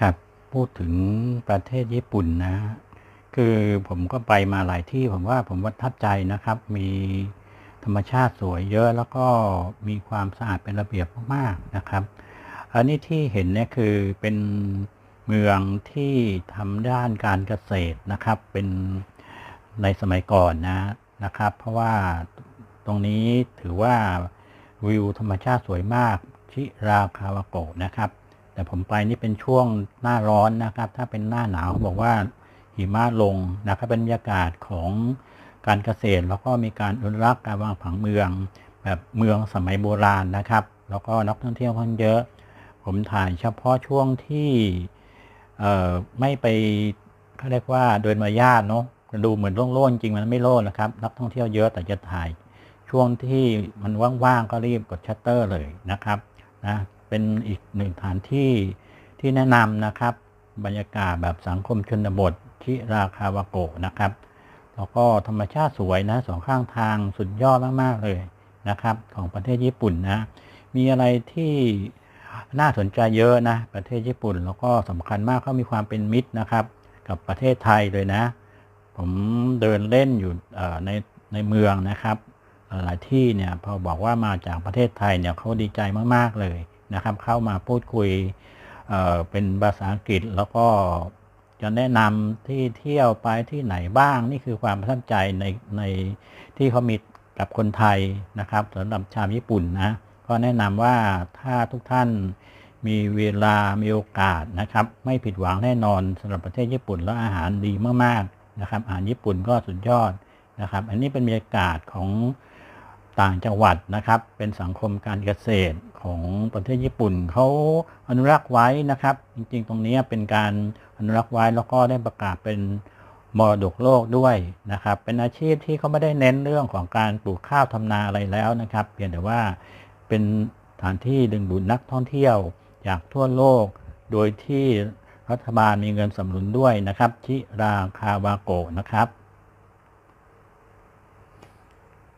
ครับพูดถึงประเทศญี่ปุ่นนะ คือผมก็ไปมาหลายที่ผมว่าผมประทับใจนะครับ มีธรรมชาติสวยเยอะแล้วก็มีความสะอาดเป็นระเบียบมากๆนะครับ อันนี้ที่เห็นเนี่ยคือเป็นเมืองที่ทำด้านการเกษตรนะครับ เป็นในสมัยก่อนนะนะครับ เพราะว่าตรงนี้ถือว่าวิวธรรมชาติสวยมากชิราคาวาโกะนะครับ แต่ผมไปนี่เป็นช่วงหน้าร้อนนะครับ ถ้าเป็นหน้าหนาวเขาบอกว่าหิมะลงนะครับเป็นบรรยากาศของการเกษตร แล้วก็มีการอนุรักษ์การวางผังเมือง แบบเมืองสมัยโบราณนะครับ แล้วก็นักท่องเที่ยวค่อนข้างเยอะ ผมถ่ายเฉพาะช่วงที่เอ่อไม่ไปเขาเรียกว่าเดินมาญาติเนาะดูเหมือนโล่งๆจริงมันไม่โล่งนะครับ นักท่องเที่ยวเยอะแต่จะถ่ายช่วงที่มันว่างๆก็รีบกดชัตเตอร์เลยนะครับนะ เป็นอีกหนึ่งสถานที่ที่แนะนำนะครับ บรรยากาศแบบสังคมชนบทที่ราคาวาโกะนะครับ แล้วก็ธรรมชาติสวยนะสองข้างทางสุดยอดมาก ๆ เลยนะครับ ของประเทศญี่ปุ่นนะ มีอะไรที่น่าสนใจเยอะนะ ประเทศญี่ปุ่น แล้วก็สำคัญมากเขามีความเป็นมิตรนะครับ กับประเทศไทยเลยนะ ผมเดินเล่นอยู่ในในเมืองนะครับหลายที่เนี่ยพอบอกว่ามาจากประเทศไทยเนี่ยเขาดีใจมาก ๆ เลย นะครับ เข้ามาพูดคุยเเป็นภาษาอังกฤษแล้วก็จะแนะนำที่เที่ยวไปที่ไหนบ้าง นี่คือความประทับใจในในที่เขามีกับคนไทยนะครับสำหรับชาวญี่ปุ่นนะก็แนะนำว่าถ้าทุกท่านมีเวลามีโอกาสนะครับ ไม่ผิดหวังแน่นอนสำหรับประเทศญี่ปุ่นแล้วอาหารดีมากๆนะครับ อาหารญี่ปุ่นก็สุดยอดนะครับ อันนี้เป็นบรรยากาศของต่างจังหวัดนะครับ เป็นสังคมการเกษตร ของประเทศญี่ปุ่นเขาอนุรักษ์ไว้นะครับ จริงๆ ตรงนี้เป็นการอนุรักษ์ไว้แล้วก็ได้ประกาศเป็นมรดกโลกด้วยนะครับ เป็นอาชีพที่เขาไม่ได้เน้นเรื่องของการปลูกข้าวทำนาอะไรแล้วนะครับ เพียงแต่ว่าเป็นสถานที่ดึงดูดนักท่องเที่ยวจากทั่วโลก โดยที่รัฐบาลมีเงินสนับสนุนด้วยนะครับ ชิราคาวาโกะนะครับ